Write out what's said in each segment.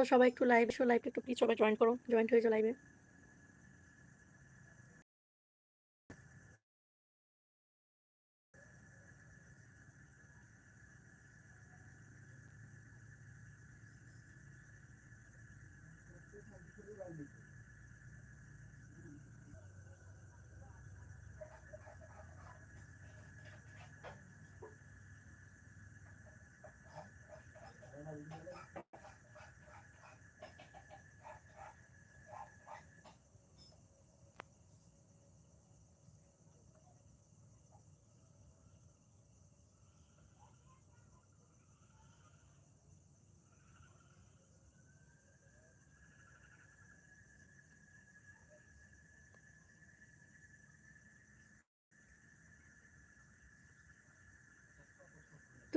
তো সবাই একটু লাইভ এসো লাইভটা একটু প্লিজ সবাই জয়েন করো জয়েন্ট হয়ে যাও লাইভে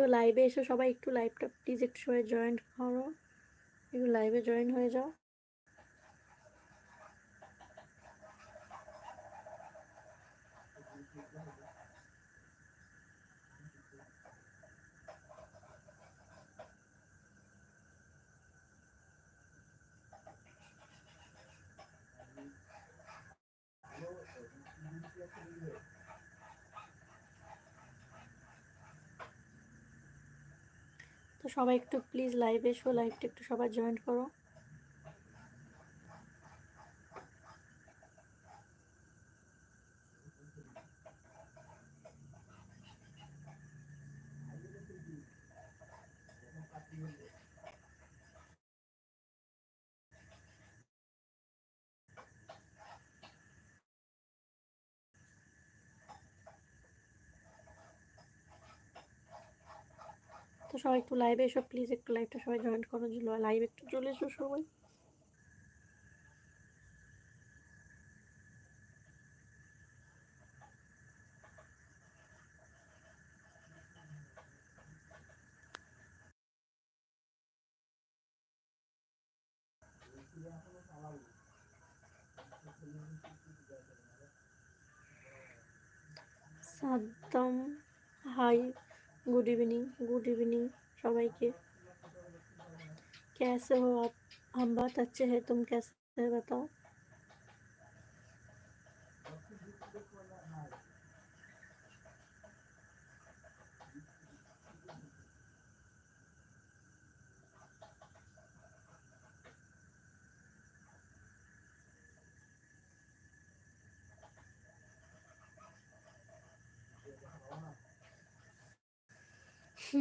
লাইভে এসো সবাই একটু লাইভটা প্লিজ একটু সবাই জয়েন করো। একটু লাইভে জয়েন হয়ে যাও। তো সবাই একটু প্লিজ লাইভে এসো লাইভটা একটু সবাই জয়েন করো। সবাই একটু লাইভে এসো প্লিজ একটু লাইভটা সবাই জয়েন করো লাইভ একটু চলে এসো সবাই। Saddam hi good evening good evening সবাইকে कैसे हो आप हम बहुत अच्छे हैं तुम कैसे है बताओ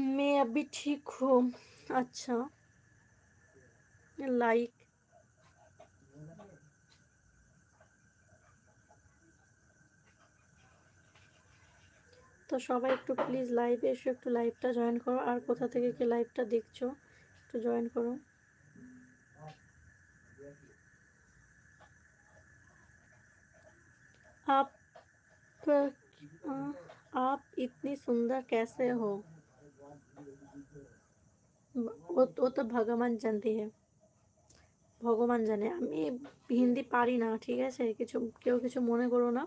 मैं अभी ठीक हूँ अच्छा लाइक তো সবাই একটু প্লিজ লাইভে এসে একটু লাইভটা জয়েন করো আর কোথা থেকে কি লাইভটা দেখছো একটু জয়েন করো आप आप इतनी सुंदर कैसे हो ও ও তো ভগবান জানতে হে ভগবান জানে আমি হিন্দি পারি না ঠিক আছে কিছু কেউ কিছু মনে করো না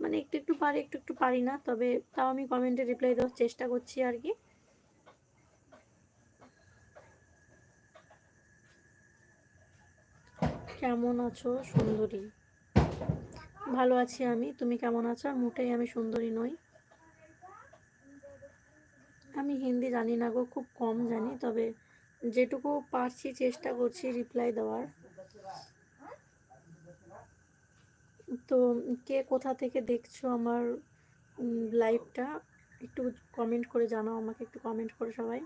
মানে একটু একটু পারি একটু একটু পারি না তবে তাও আমি কমেন্টে রিপ্লাই দেওয়ার চেষ্টা করছি আর কি কেমন আছো? সুন্দরী। ভালো আছি আমি, তুমি কেমন আছো? আর মোটেই আমি সুন্দরী নই। আমি হিন্দি জানি না গো, খুব কম জানি, তবে যেটুকু পারছি চেষ্টা করছি রিপ্লাই দেওয়ার। তো কে কোথা থেকে দেখছ আমার লাইভটা একটু কমেন্ট করে জানাও আমাকে, একটু কমেন্ট করে সবাই।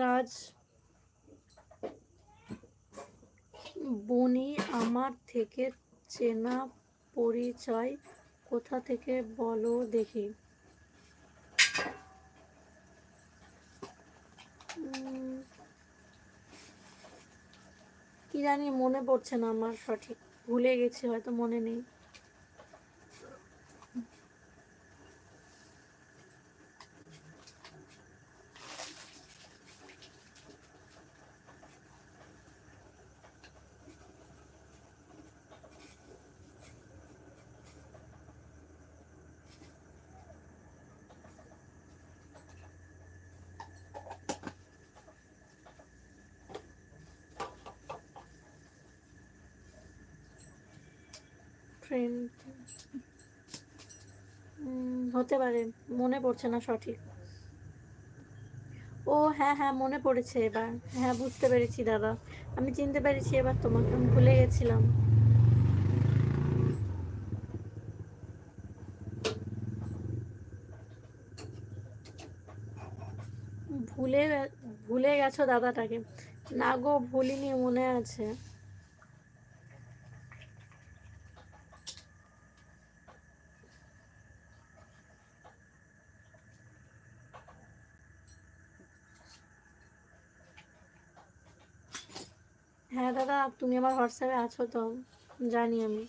রাজ, বনি আমার থেকে চেনা পরিচয় কোথা থেকে বলো দেখি। কি জানি মনে পড়ছে না আমার সঠিক, ভুলে গেছি, হয়তো মনে নেই। ফ্রেন্ড হতে পারে, মনে পড়ছে না সঠিক। ও হ্যাঁ হ্যাঁ মনে পড়েছে এবার। হ্যাঁ বুঝতে পেরেছি দাদা। আমি চিনতে পেরেছি এবার তোমাকে, আমি ভুলে গেছিলাম। ভুলে ভুলে গেছো দাদাটাকে। না গো, ভুলিনি, মনে আছে। হ্যাঁ দাদা তুমি আমার হোয়াটসঅ্যাপে আছো তো জানি আমি।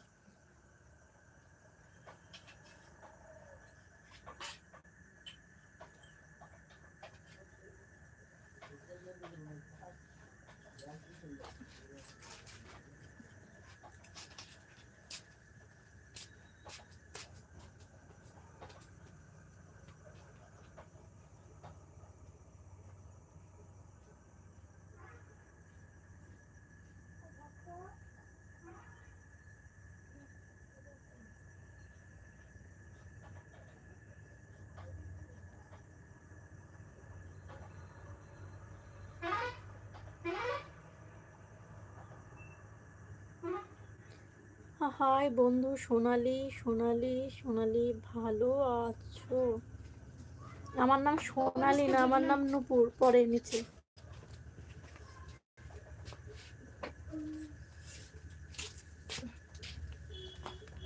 হাই বন্ধু, সোনালি সোনালি সোনালি, ভালো আছো? আমার নাম সোনালি না, আমার নাম নুপুর পরে নিচে।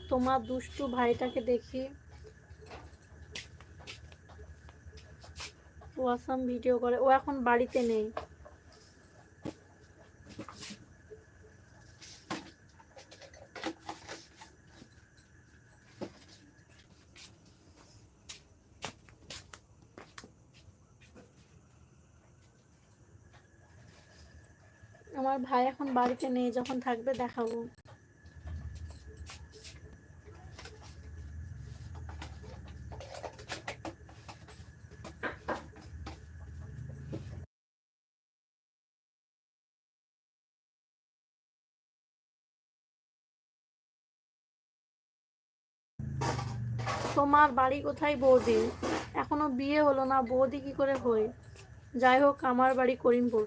তোমার দুষ্টু ভাইটাকে দেখি ও আসাম ভিডিও করে, ও এখন বাড়িতে নেই। আমার ভাই এখন বাড়িতে নেই, যখন থাকবে দেখাবো। তোমার বাড়ি কোথায় বৌদি? এখনও বিয়ে হলো না, বৌদি কি করে হয়? যাই হোক, আমার বাড়ি করিমপুর।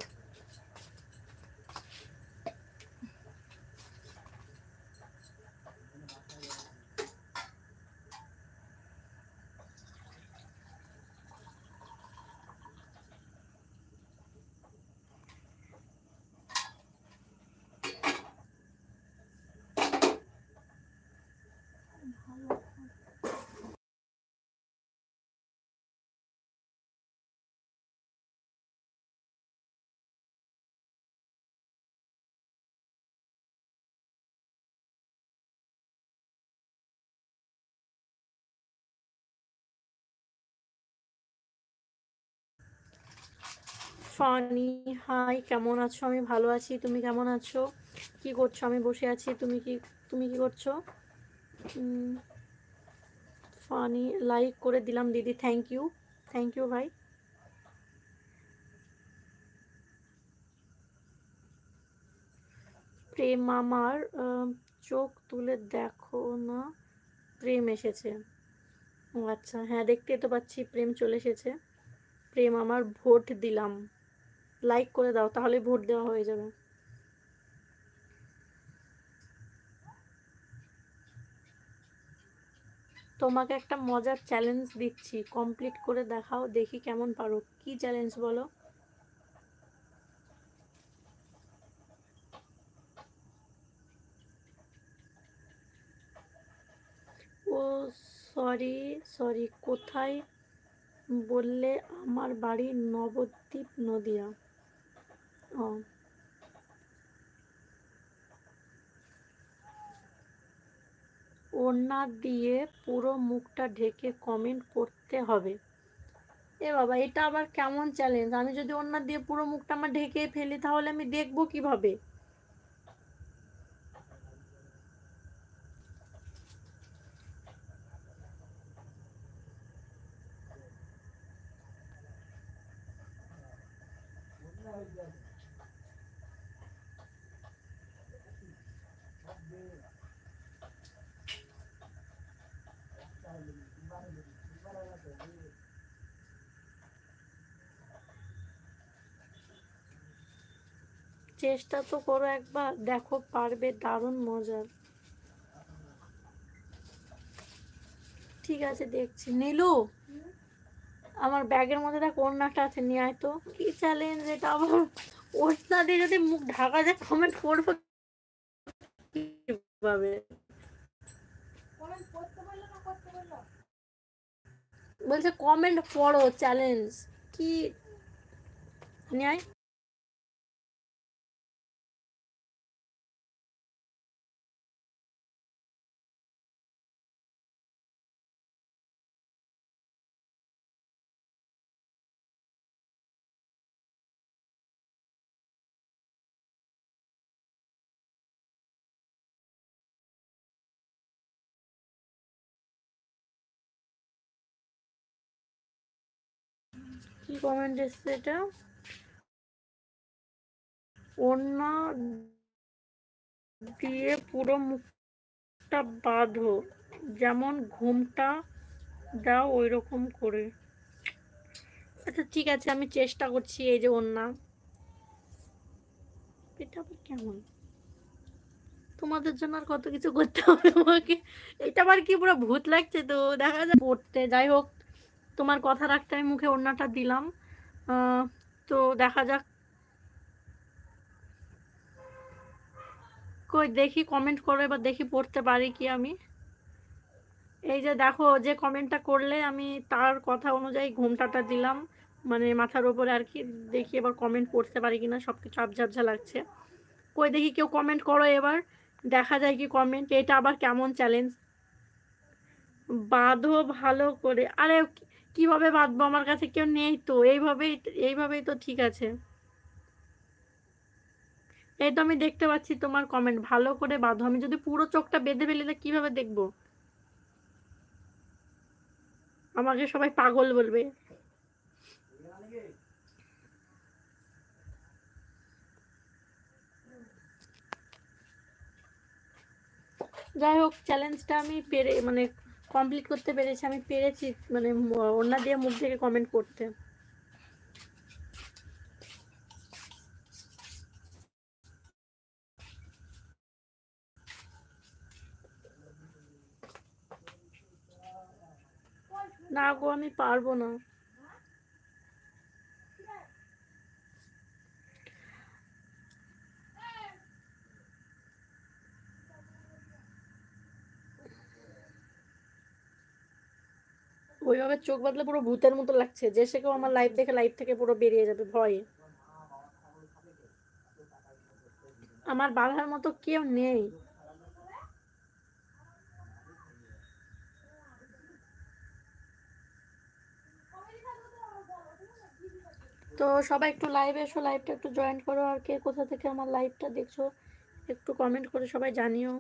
ফানি। হাই, কেমন আছো? আমি ভালো আছি। তুমি কেমন আছো? কি করছ? আমি বসে আছি। তুমি কি তুমি কি করছ? ফানি। লাইক করে দিলাম, দিদি। থ্যাংক ইউ থ্যাংক ইউ ভাই। প্রেম আমার চোখ তুলে দেখো না। প্রেম এসেছে। ও আচ্ছা। হ্যাঁ দেখতেই তো পাচ্ছি। প্রেম চলে এসেছে। প্রেম আমার ভোট দিলাম। লাইক করে দাও, তাহলে ভোট দেওয়া হয়ে যাবে। তোমাকে একটা মজার চ্যালেঞ্জ দিচ্ছি কমপ্লিট করে দেখাও, দেখি কেমন পারো। কি চ্যালেঞ্জ বলো? ও সরি সরি কোথায় বললে আমার বাড়ি নবদ্বীপ নদিয়া? ও। ওড়না দিয়ে পুরো মুখটা ঢেকে কমেন্ট করতে হবে। এ বাবা, এটা আবার কেমন চ্যালেঞ্জ আমি যদি ওড়না দিয়ে পুরো মুখটা আমার ঢেকে ফেলি, তাহলে আমি দেখব কীভাবে? চেষ্টা তো করো একবার, দেখো পারবে, দারুণ মজার ঠিক আছে, দেখছি। নীলু, আমার ব্যাগের মধ্যে দেখ, ওড়নাটা আছে, নিয়ে আয় তো। কি চ্যালেঞ্জ এটা আবার ওড়না দিয়ে যদি মুখ ঢাকা যায় কমেন্ট করব কীভাবে? বলছে কমেন্ট পড়ো চ্যালেঞ্জ কি? নিয়ে কমেন্ট এসছে এটা। অন্য দিয়ে পুরো মুখটা বাঁধো, যেমন ঘুমটা দাও ওই রকম করে। আচ্ছা ঠিক আছে, আমি চেষ্টা করছি এই যে অন্যা এটা আবার কেমন? তোমাদের জন্য আর কত কিছু করতে হবে আমাকে? এটা আবার কি পুরো ভূত লাগছে তো? দেখা যায় পড়তে, যাই হোক। তোমার কথা রাখতে আমি মুখে ওড়নাটা দিলাম। তো দেখা যাক। কই, দেখি কমেন্ট করো, এবার দেখি পড়তে পারি কি আমি। এই যে দেখো, যে কমেন্টটা করলে আমি তার কথা অনুযায়ী ঘুমটাটা দিলাম। মানে মাথার ওপরে আর কি, দেখি এবার কমেন্ট পড়তে পারি কিনা সব কিছু আবঝাবঝা লাগছে। কই, দেখি কেউ কমেন্ট করো এবার। দেখা যায় কি কমেন্ট এটা আবার কেমন চ্যালেঞ্জ বাঁধো ভালো করে। আরে কীভাবে বাঁধবো? আমার কাছে কেউ নেই তো। এইভাবেই এইভাবেই তো ঠিক আছে। এই তো আমি দেখতে পাচ্ছি তোমার কমেন্ট ভালো করে বাঁধো। আমি যদি পুরো চোখটা বেঁধে ফেলি, তা কীভাবে দেখব? আমাকে সবাই পাগল বলবে। যাই হোক চ্যালেঞ্জটা আমি পেরে মানে কমপ্লিট করতে পেরেছি, আমি পেরেছি মানে ওনা দিয়ে মুখ থেকে কমেন্ট করতে। না গো, আমি পারব না। ওইভাবে চোখ বাঁধলে পুরো ভূতের মতো লাগছে। যে সে কেউ আমার লাইভ দেখে লাইভ থেকে পুরো বেরিয়ে যাবে, ভয়ে। আমার বাধার মতো কেউ নেই। তো সবাই একটু লাইভে এসো লাইভটা একটু জয়েন করো আর কে কোথা থেকে আমার লাইভটা দেখছ, একটু কমেন্ট করে সবাই জানিও।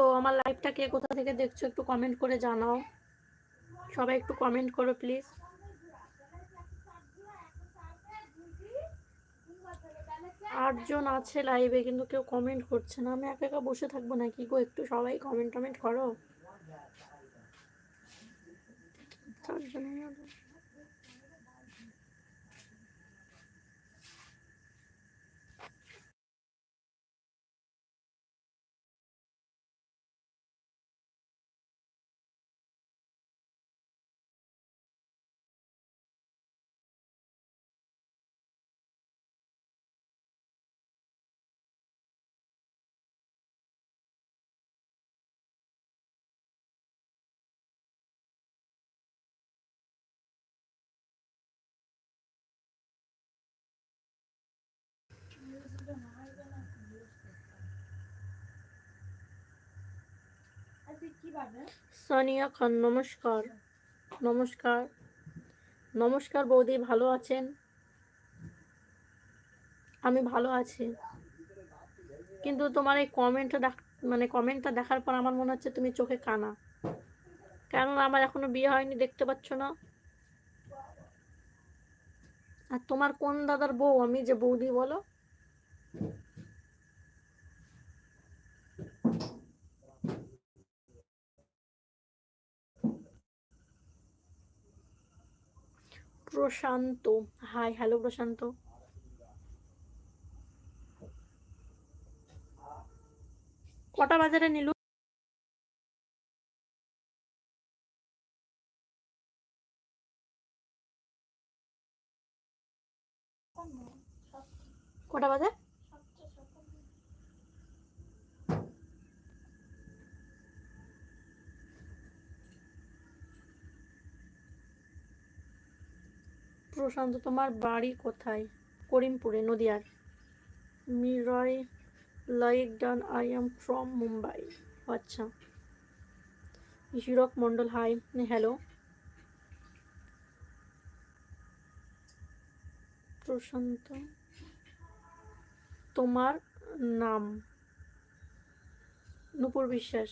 তো আমার লাইভটা কে কোথা থেকে দেখছ একটু কমেন্ট করে জানাও। সবাই একটু কমেন্ট করো প্লিজ আটজন আছে লাইভে কিন্তু কেউ কমেন্ট করছে না। আমি একা একা বসে থাকব নাকি গো? একটু সবাই কমেন্ট টমেন্ট করো। সানিয়া খান, নমস্কার। নমস্কার। নমস্কার বৌদি, ভালো আছেন? আমি ভালো আছি। কিন্তু তোমার এই কমেন্টটা দেখ মানে কমেন্টটা দেখার পর আমার মনে হচ্ছে তুমি চোখে কানা। কেননা আমার এখনও বিয়ে হয়নি, দেখতে পাচ্ছ না। আর তোমার কোন দাদার বউ? আমি যে বৌদি বলো। প্রশান্ত। Hi hello Prashant. কটা বাজারে নিল? কটা বাজে প্রশান্ত, তোমার বাড়ি কোথায়? করিমপুরে, নদিয়ার। মিরয় like done, I am from Mumbai. আচ্ছা। Hirak Mondal hi, hello. প্রশান্ত, তোমার নাম? নুপুর বিশ্বাস।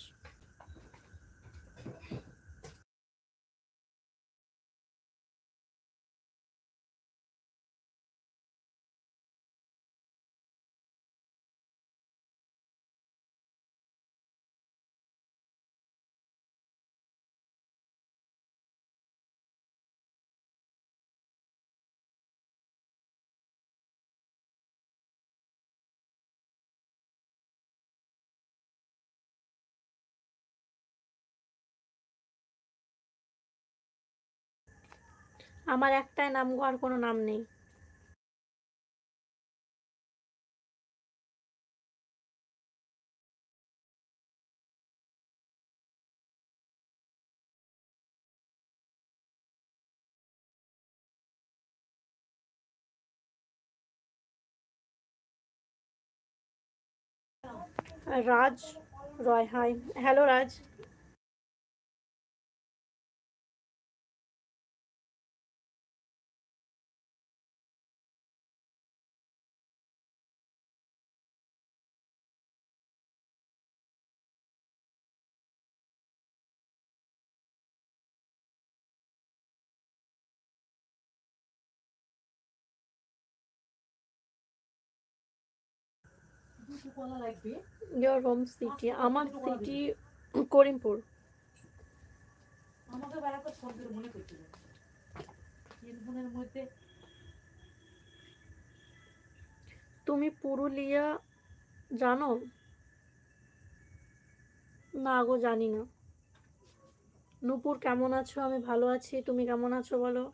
আমার একটাই নাম গো আর কোনো নাম নেই। Raj Roy hi. Hello Raj. Your home city আমার সিটি করিমপুর। আমাকে ফোন করে মনে মধ্যে তুমি পুরুলিয়া জানো? না গো জানি না। নূপুর কেমন আছো? আমি ভালো আছি। তুমি কেমন আছো বলো?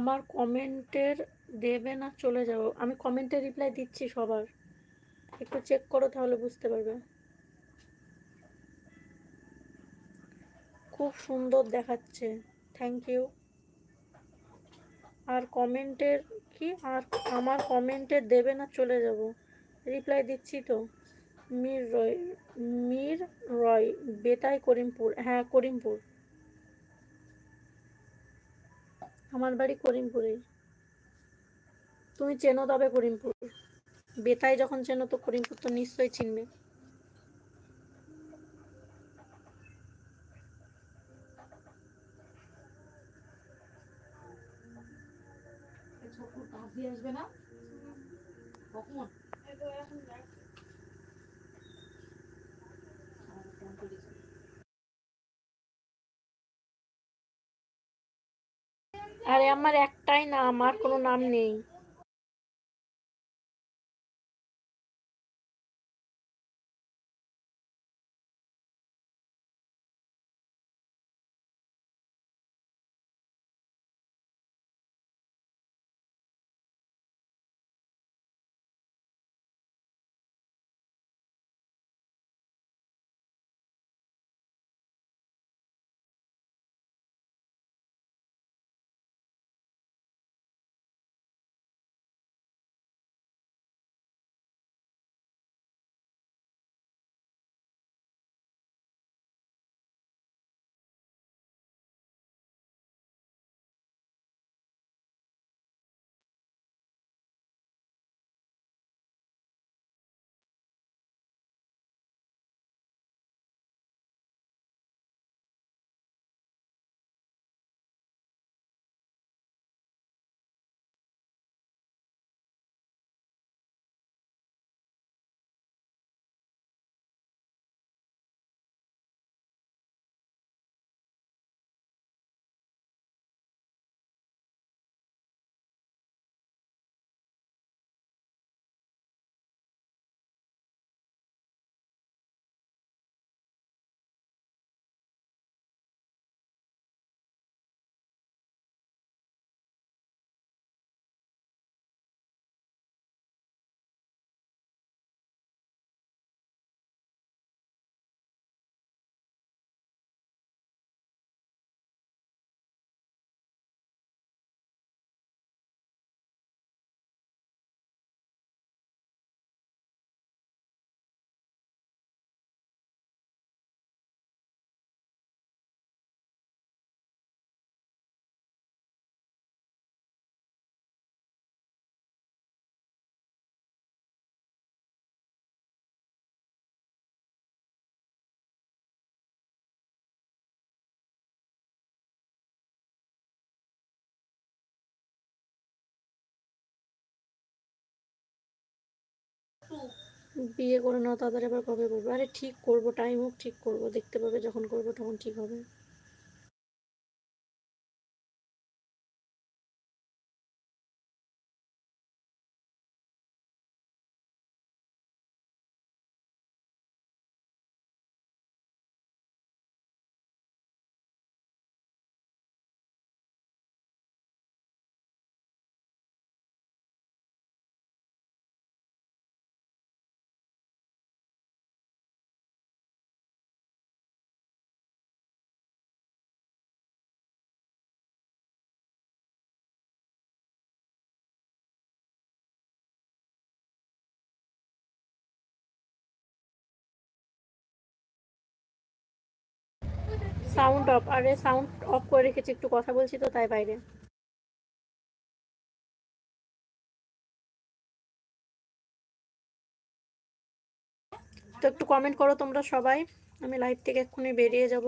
আমার কমেন্টের দেবে না, চলে যাব আমি কমেন্টের রিপ্লাই দিচ্ছি সবার। একটু চেক করো তাহলে বুঝতে পারবে। খুব সুন্দর দেখাচ্ছে। থ্যাংক ইউ আর কমেন্টের কি? আর আমার কমেন্টে দেবে না, চলে যাব। রিপ্লাই দিচ্ছি তো। মির রয় মির রয় বেতাই করিমপুর। হ্যাঁ করিমপুর। আমার বাড়ি করিমপুরে তুমি চেনো তবে করিমপুর। বেতাই যখন চেনো তো করিমপুর তো নিশ্চয়ই চিনবে। আসবে না? কখন? আরে আমার একটাই নাম আর কোনো নাম নেই। বিয়ে করে নাও তাদের আবার কবে করব? আরে ঠিক করব টাইম হোক, ঠিক করব, দেখতে পাবে যখন করব, তখন ঠিক হবে। সাউন্ড অফ আরে সাউন্ড অফ করে রেখেছি, একটু কথা বলছি তো, তাই বাইরে। তো একটু কমেন্ট করো তোমরা সবাই, আমি লাইভ থেকে এক্ষুনি বেরিয়ে যাব।